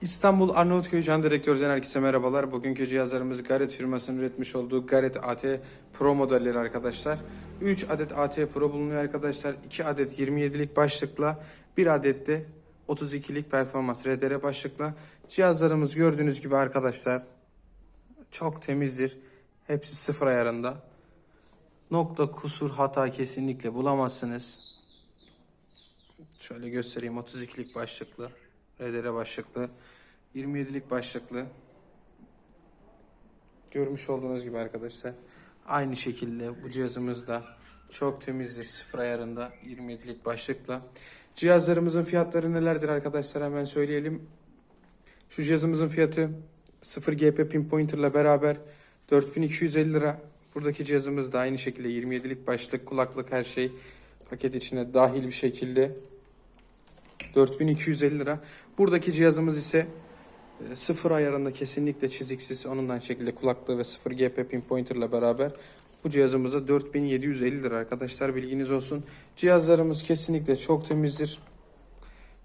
İstanbul Arnavutköy Can Direktör'den herkese merhabalar. Bugünkü cihazlarımız Garrett firmasının üretmiş olduğu Garrett AT Pro modelleri arkadaşlar. 3 adet AT Pro bulunuyor arkadaşlar. 2 adet 27'lik başlıkla 1 adet de 32'lik performans RDR başlıkla. Cihazlarımız gördüğünüz gibi arkadaşlar çok temizdir. Hepsi sıfır ayarında. Nokta kusur hata kesinlikle bulamazsınız. Şöyle göstereyim 32'lik başlıklı, RDR başlıklı, 27'lik başlıklı. Görmüş olduğunuz gibi arkadaşlar. Aynı şekilde bu cihazımız da çok temizdir sıfır ayarında 27'lik başlıkla. Cihazlarımızın fiyatları nelerdir arkadaşlar hemen söyleyelim. Şu cihazımızın fiyatı 0 GP pinpointer ile beraber 4250 lira. Buradaki cihazımız da aynı şekilde 27'lik başlık, kulaklık her şey paket içine dahil bir şekilde 4250 lira. Buradaki cihazımız ise e, sıfır ayarında kesinlikle çiziksiz onundan şekilde kulaklığı ve 0 GP pinpointer ile beraber bu cihazımıza 4750 lira arkadaşlar bilginiz olsun. Cihazlarımız kesinlikle çok temizdir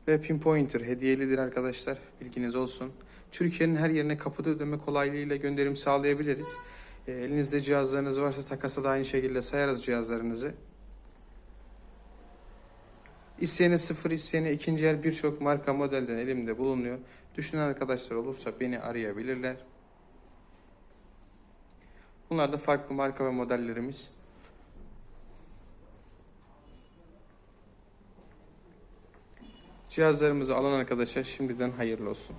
ve pinpointer hediyelidir arkadaşlar bilginiz olsun. Türkiye'nin her yerine kapıda ödeme kolaylığıyla gönderim sağlayabiliriz. E, elinizde cihazlarınız varsa takasa da aynı şekilde sayarız cihazlarınızı. İsteyene sıfır, isteyene ikinci el birçok marka modelden elimde bulunuyor. Düşünen arkadaşlar olursa beni arayabilirler. Bunlar da farklı marka ve modellerimiz. Cihazlarımızı alan arkadaşlar şimdiden hayırlı olsun.